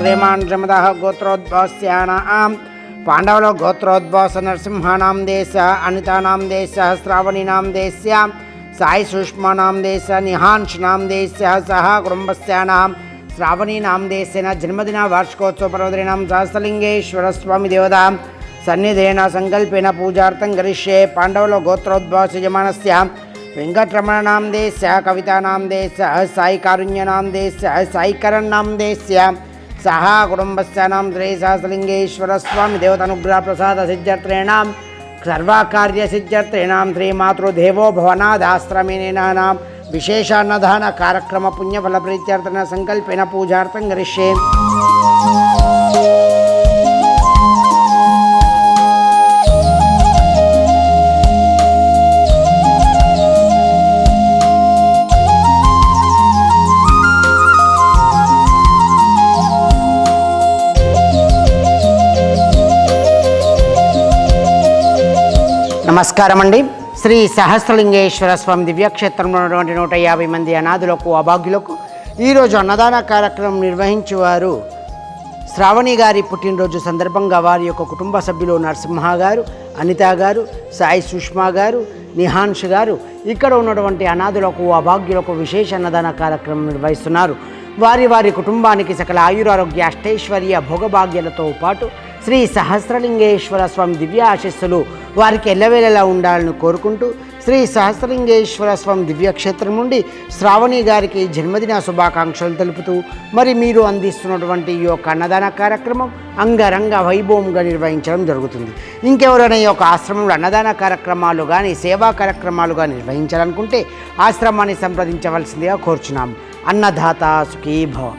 अग्रिमाण्ड्रमदः गोत्रोद्भवस्याणां पाण्डवलो गोत्रोद्भवस नरसिंहाणां देशः, अनितानां देशः, श्रावणीनां देश्यां सायि सूक्ष्माणां देशः, निहांशनां देशः सः कुटुम्बस्याणां, श्रावणीनां देशेन जन्मदिन वार्षिकोत्सवपर्वदिनां सहस्रलिङ्गेश्वरस्वामिदेवतां सन्निधेन सङ्कल्पेन पूजार्थं करिष्ये पाण्डवलो गोत्रोद्भवसयमानस्य वेङ्कटरमणनां देशः, कवितानां देशः सायिकारुण्यनां देशः सायिकरण्णां देशः सह कुटुम्बस्यानां श्रीसहस्रलिङ्गेश्वरस्वामि देवतनुग्रहप्रसादसिद्ध्यर्थेणां सर्वकार्यसिद्ध्यर्थेणां श्रीमातृदेवो भवनादाश्रमिणीनानां विशेषान्नदानकार्यक्रमपुण्यफलप्रीत्यर्थेन सङ्कल्पेन पूजार्थं करिष्ये। నమస్కారం అండి శ్రీ సహస్రలింగేశ్వర స్వామి దివ్యక్షేత్రంలో ఉన్నటువంటి నూట యాభై మంది అనాథులకు అభాగ్యులకు ఈరోజు అన్నదాన కార్యక్రమం నిర్వహించేవారు శ్రావణి గారి పుట్టినరోజు సందర్భంగా వారి యొక్క కుటుంబ సభ్యులు నరసింహ గారు అనిత గారు సాయి సుష్మా గారు నిహాన్ష్ గారు ఇక్కడ ఉన్నటువంటి అనాథులకు అభాగ్యులకు విశేష అన్నదాన కార్యక్రమం నిర్వహిస్తున్నారు. వారి వారి కుటుంబానికి సకల ఆయురారోగ్య అష్టైశ్వర్య భోగభాగ్యాలతో పాటు శ్రీ సహస్రలింగేశ్వర స్వామి దివ్య ఆశీస్సులు వారికి ఎల్లవేళలా ఉండాలని కోరుకుంటూ శ్రీ సహస్రలింగేశ్వర స్వామి దివ్యక్షేత్రం నుండి శ్రావణి గారికి జన్మదిన శుభాకాంక్షలు తెలుపుతూ మరి మీరు అందిస్తున్నటువంటి ఈ యొక్క అన్నదాన కార్యక్రమం అంగరంగ వైభవంగా నిర్వహించడం జరుగుతుంది. ఇంకెవరైనా ఈ యొక్క ఆశ్రమంలో అన్నదాన కార్యక్రమాలు కానీ సేవా కార్యక్రమాలు కానీ నిర్వహించాలనుకుంటే ఆశ్రమాన్ని సంప్రదించవలసిందిగా కోరుచున్నాం. అన్నదాత సుఖీభవ.